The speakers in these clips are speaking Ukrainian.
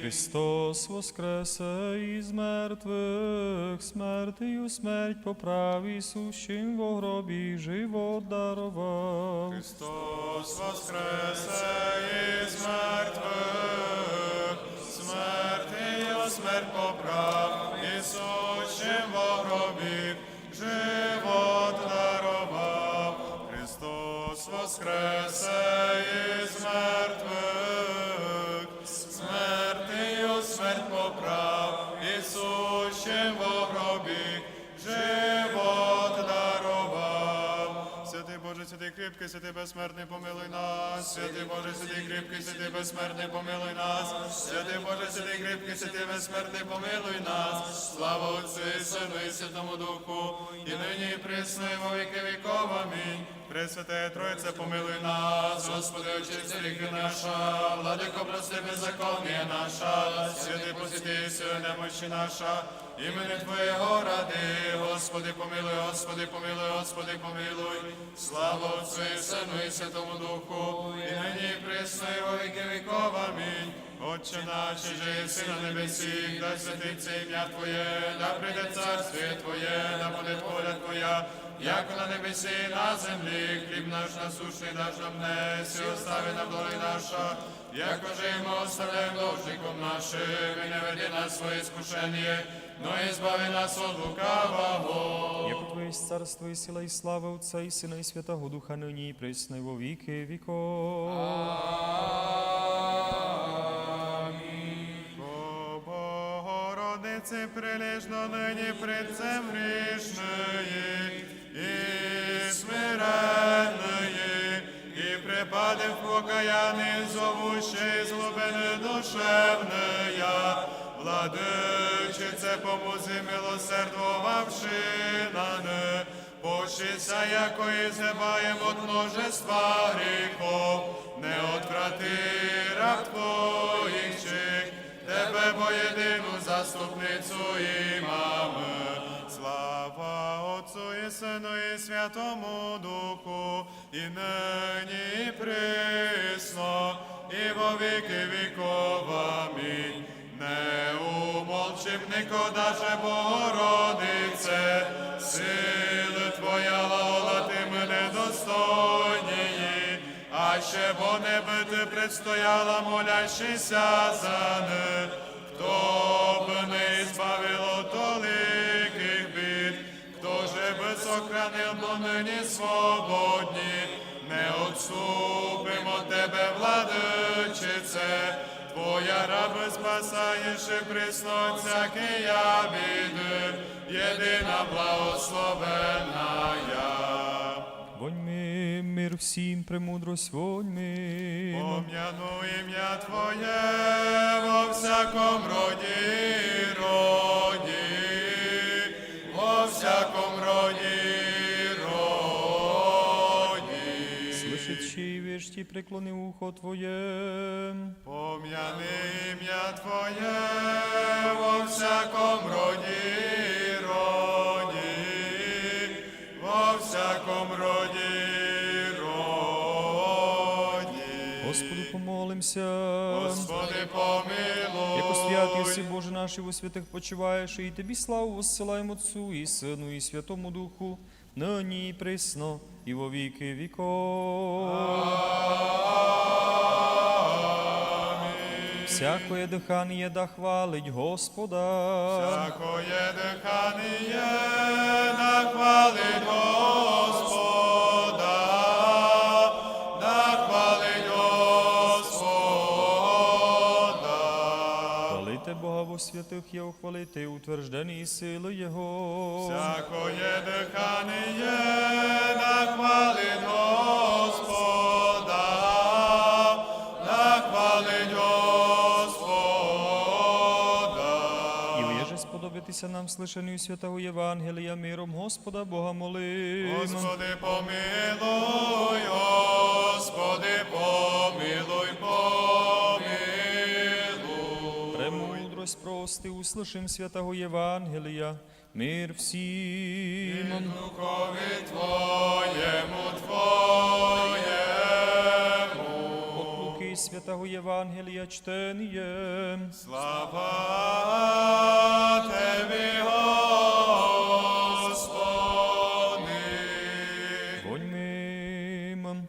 Христос воскресе із мертвих, смертію смерть поправ і сущим во гробі живот дарував. Христос воскресе із мертвих, кріпкий, святий безсмертний, помилуй нас. Святий Боже, святий кріпкий, святий безсмертний, помилуй нас. Святий Боже, святий кріпкий, святий безсмертний, помилуй нас. Слава Отцю і Сину і Святому Духу, і нині і присно, віки віков. Амінь. Пресвятая Троїця, помилуй нас, Господи, очисти ріки наша, владико, прости беззаконня наша, святий посвяти сили немощі наша, імені Твоєго ради, Господи, помилуй, Господи, помилуй, Господи, помилуй, слава Отцю і Сину і Святому Духу, і нині присно, і во віки віков. Амінь. Отче наш, же єси на небесі, да святиться ім'я Твоє, да прийде царствіє Твоє, да буде воля Твоя, як на небесі на землі, хліб наш насущний даш нам днес, і остави нам доли наша, як ми оставляємо должником нашим, і не веди нас своє скушення, но і збави нас от лукавого. Яко Твоє есть царство і сила і слава Отця і Сина і Святого Духа нині і присно і во віки віков. О Богородиці прилежно нині пред цем грішної і смиренної, і припаде в покаянний зовущий злобини душевния, владичице помози милосердвовавши нане, Пощися, яко і зебаєм от множества гріхов, не отврати раб твоїх, тебе бо єдину заступницю імами. Слава Отцу і Сину і Святому Духу, і нині і присно, і во віки віков. Не умолчим Богородице, сили Твоя лала ти мене достойні, а ще бо не би ти предстояла, молящися за них, хто б не збавило толиких бід, хто же би сохранив до нині свободні, не отступимо тебе, владичице, Твоя раби спасаєш і присно всякия біди, єдина благословена. Вонь ми, мир всім, премудрость вонь ми. Пом'яну ім'я Твоє во всяком роді, роді, во всяком роді. Слышачи і преклони ухо Твоє. Пом'яни ім'я Твоє во всяком роді, роді, во всяком роді, роді. Господу помолимся. Господи, помилуй. Яко святий си Боже наш, і у святих почиваєш, і тобі славу воссилаємо Отцу і Сину, і Святому Духу, нині і присно, і во віки віков. Всякоє дихання да хвалить Господа. Всякоє дихання нахвалить Господа, Хвалите Бога во святих, є ухвалити, утверждені сили Його. Всякое дихання нахвалить Господа, нахвалить Господа. І уєже сподобатися нам слишаною святого Євангелія миром Господа Бога молим. Господи, помилуй, Господи, Прости, услышим святого Євангелія, мир всім. Духові Твоєму Твоє Святого Євангелія чтеніє. Слава Тебе, Господи. Воньмим.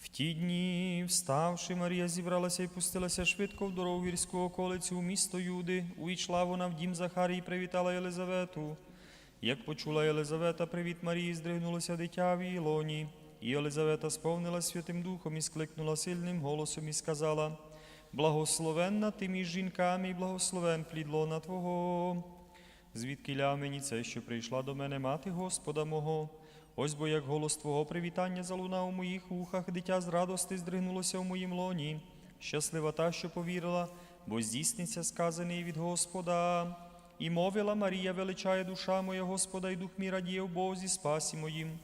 В ті дні, вставши, Марія зібралася і пустилася швидко в дорогу гірську околицю у місто Юди. Уйшла вона в дім Захарії і привітала Єлизавету. Як почула Єлизавета привіт Марії, здригнулося дитя в її лоні. І Єлизавета сповнила Святим Духом і скликнула сильним голосом і сказала: Благословенна ти між жінками, і благословен плід лона Твого. Звідки ля мені це, що прийшла до мене мати Господа мого? Ось бо як голос Твого привітання залунав у моїх вухах, дитя з радости здригнулося в моїм лоні. Щаслива та, що повірила, бо здійсниться сказаний від Господа. І мовила Марія, величає душа моя Господа, і дух мій радіє в Бозі спасі моїм.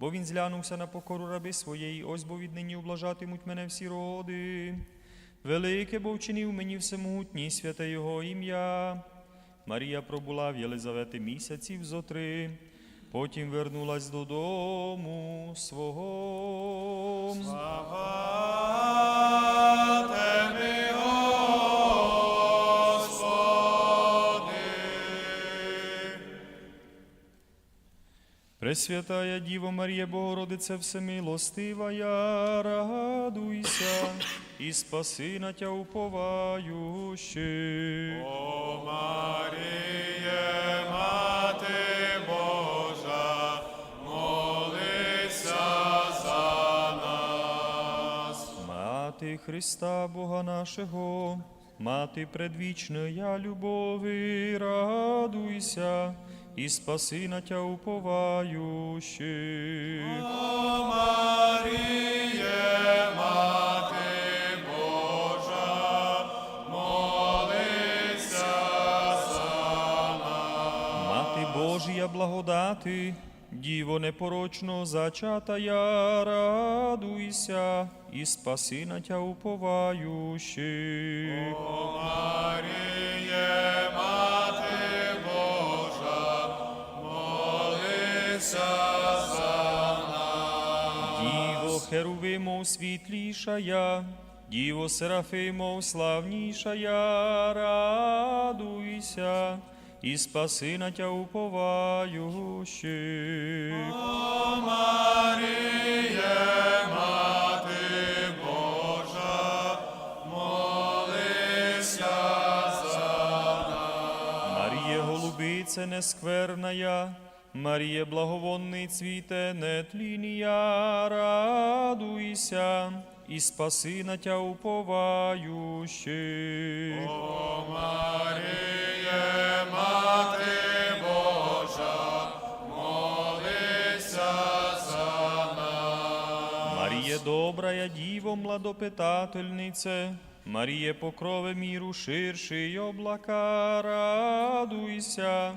Бо він зглянувся на покору раби своєї, ось бо віднині облажатимуть мене всі роди. Велике бо вчинив мені всемогутній святе Його ім'я. Марія пробула в Єлизавети місяців зо три, потім вернулась додому свого. Слава Тебе, Господи. Пресвятая Діво Марія Богородице Всемилостивая, радуйся і спаси на тя уповающих. Христа Бога нашого, мати предвічної любови, радуйся і спаси на тя уповающих. О Маріє, Мати Божа, молися за нас. Мати Божія благодати, Діво непорочно зачатая, радуйся і спаси на тя уповающих. О Маріє, Мати Божа, молися за нас. Діво Херувимов світлішая, Діво Серафимов славнішая, радуйся і спаси на тя уповающих. О Маріє, Мати Божа, молися за нас. Маріє голубице нескверная, Маріє благовонний цвіте нетлінія, радуйся і спаси на тя уповающих. О Маріє, добрая діво младопитательнице, Маріє покрове міру ширший облака, радуйся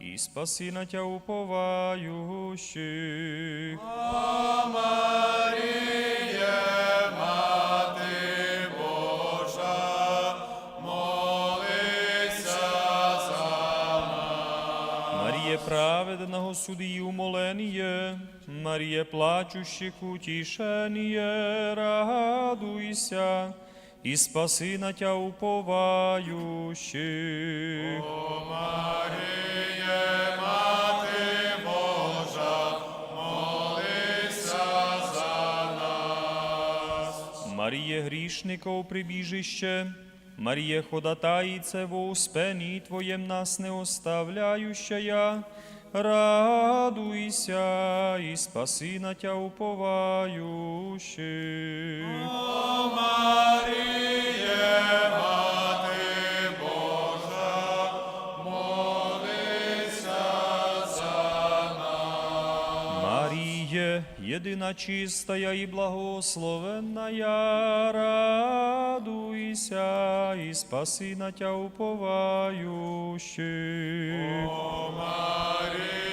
і спаси на тя уповающих. О Маріє, Мати Божа, молися за нас. Маріє праведного судді умоленіє, Маріє плачущих утішеніє, радуйся і спаси на тя уповающих. О Маріє, Мати Божа, молися за нас. Маріє грішников прибіжище, Маріє ходатаїце во успенні Твоєм нас не оставляющая, радуйся і спаси на тя уповающих. О Маріє, Єдина чистая і благословенная, радуйся і спаси на тя уповающих. О Маріє,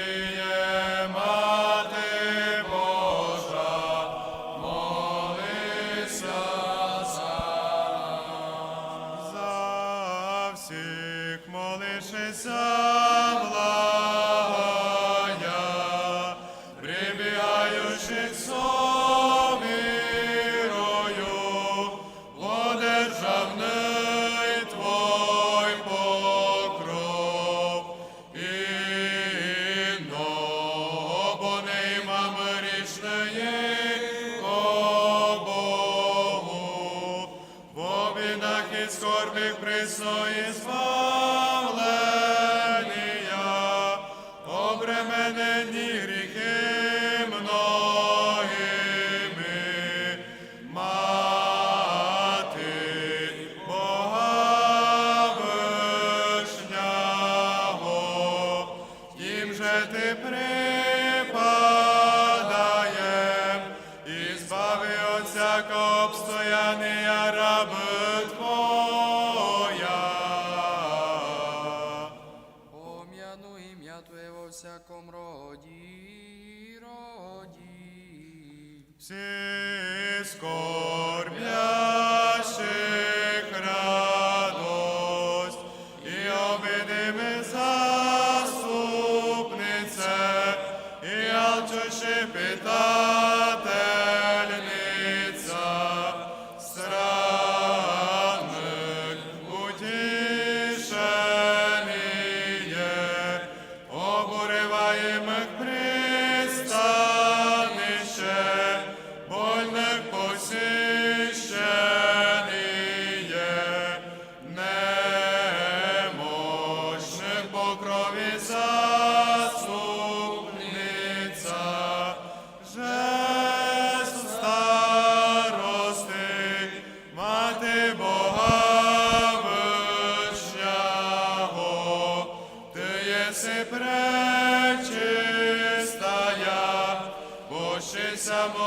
тим же ти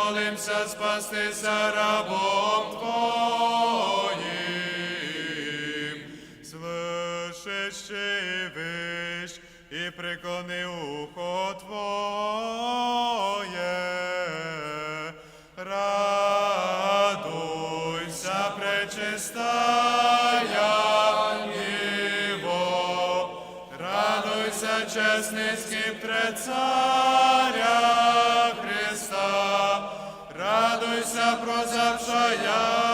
молимся, спастися рабом Твоїм. І вищ, і приклони радуйся, пред царя Христа, радуйся, прозавшая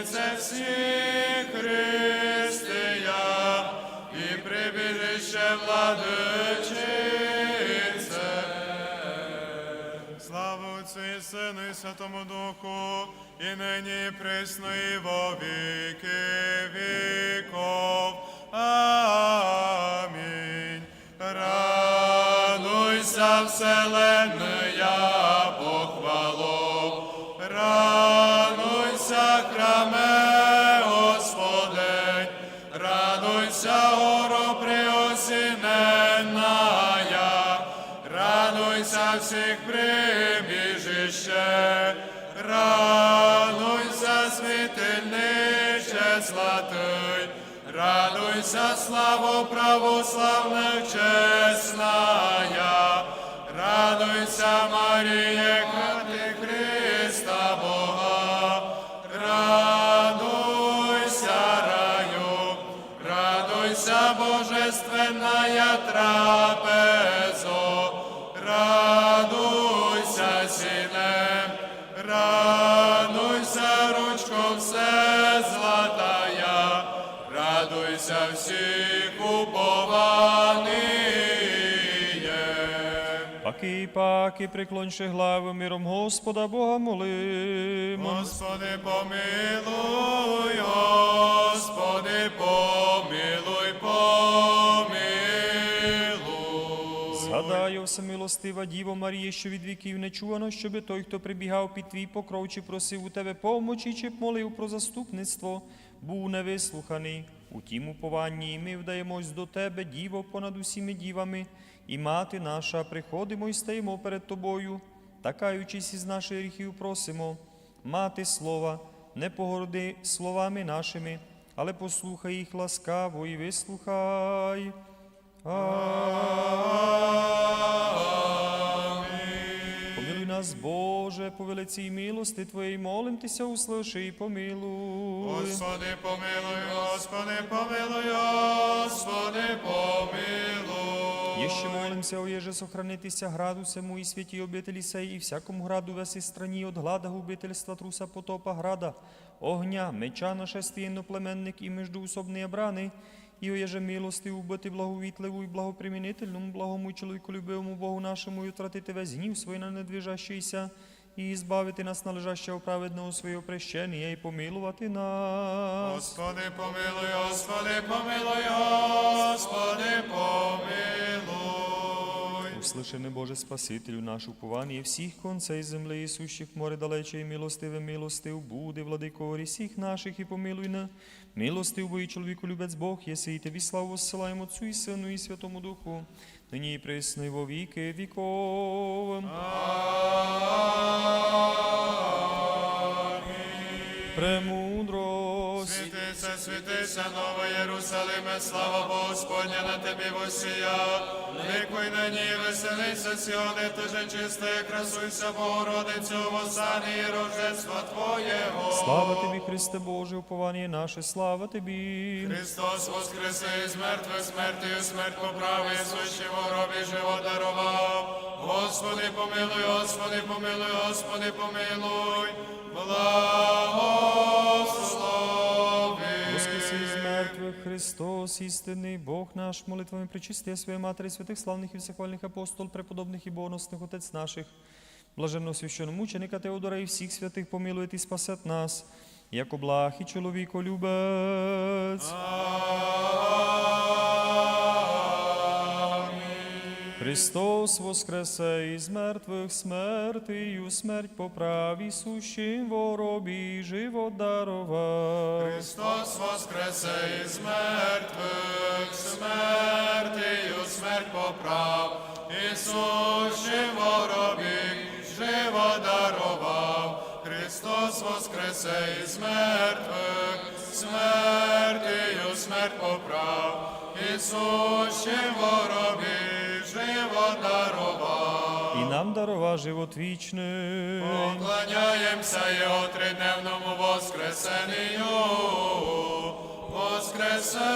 заступнице всіх християн, і прибіжище владичице. Слава Отцю і Сину і Святому Духу, і нині і присно, і во віки віков. Амінь. Радуйся, вселенная похвало, радуйся, храме Господень, радуйся, горо преосіненная, радуйся всіх прибіжище, радуйся, світильнище златий, радуйся, славу православних чесная, радуйся, Маріє, радуйся, божественная трапезо, радуйся, сине, радуйся, ручко все златая, радуйся всіх упованиє. Паки, паки, приклонши глави миром Господа Бога молимо. Господи, помилуй, Господи, помилуй. Згадаю, всемилостива Діво Марія, що від віків не чувано, щоби той, хто прибігав під твій покров, чи просив у тебе помочі, чи молив про заступництво, був невислуханий. У тім упованні ми вдаємось до тебе, Діво, понад усіми дівами, і мати наша, приходимо і стаємо перед тобою, та каючись із наших гріхів, просимо, мати слова, не погорди словами нашими, але послухай їх ласкаво і вислухай. Помилуй нас, Боже, по велиці милости Твоєї, молим Тися, услиши і помилуй. Господи, помилуй, Господи, помилуй, Господи, помилуй. Еще молимся, оеже сохранитися граду сему и святі обителі сей, і всякому граду весі страні от глада губительства труса потопа града, огня, меча нашествия иноплеменник і междуусобні брани, і оєже милости убити благовітливу і благопримінительному, благому чоловіколюбивому Богу нашому, і утратити весь гнів свій на недвижащийся, і збавити нас належащого праведного свого прещення, і помилувати нас. Господи, помилуй, Господи, помилуй, Господи, помилуй. Услышане Боже Спасителю наш упование всіх концей земли і сущих море далече, і милостиве милостив буде, владико всіх наших, і помилуй на милостив, бо чоловіку любець Бог, єси, і тобі славу воссилаємо Отцю і Сину і Святому Духу, нині і присно, во віки віков. Премудрость. Світися, нове Єрусалиме, слава Господня на тобі восія. Ликуй на ній, веселися, сіони, ти же чисте, красуйся, Богородицю, в осані рождества Твоєго. Слава тобі, Христе Боже, уповання наше, слава тобі. Христос воскресе із мертвих смертю, смерть поправи, сущий в гробі живот дарував. Господи, помилуй, Господи, помилуй, Господи, помилуй, благослови. Христос, істинний Бог наш, молитвами причисти своєї матері, святих славних і всехвальних апостол, преподобних і богоносних отець наших, блаженного священомученика Теодора і всіх святих помилує і спасет нас, як облах і чоловіколюбець. Христос воскресе із мертвих смертію, смерть поправі, сущим воробі, живот дарував. Христос воскресе із мертвих, смертію смерть поправ, Ісущим воробі живо дарував. Христос воскресе із мертвих, смертію смерть поправ, Ісущим воробі живо дарував, і нам дарова живот вічний. Поклоняємося Його тридневному воскресенню, воскресенню.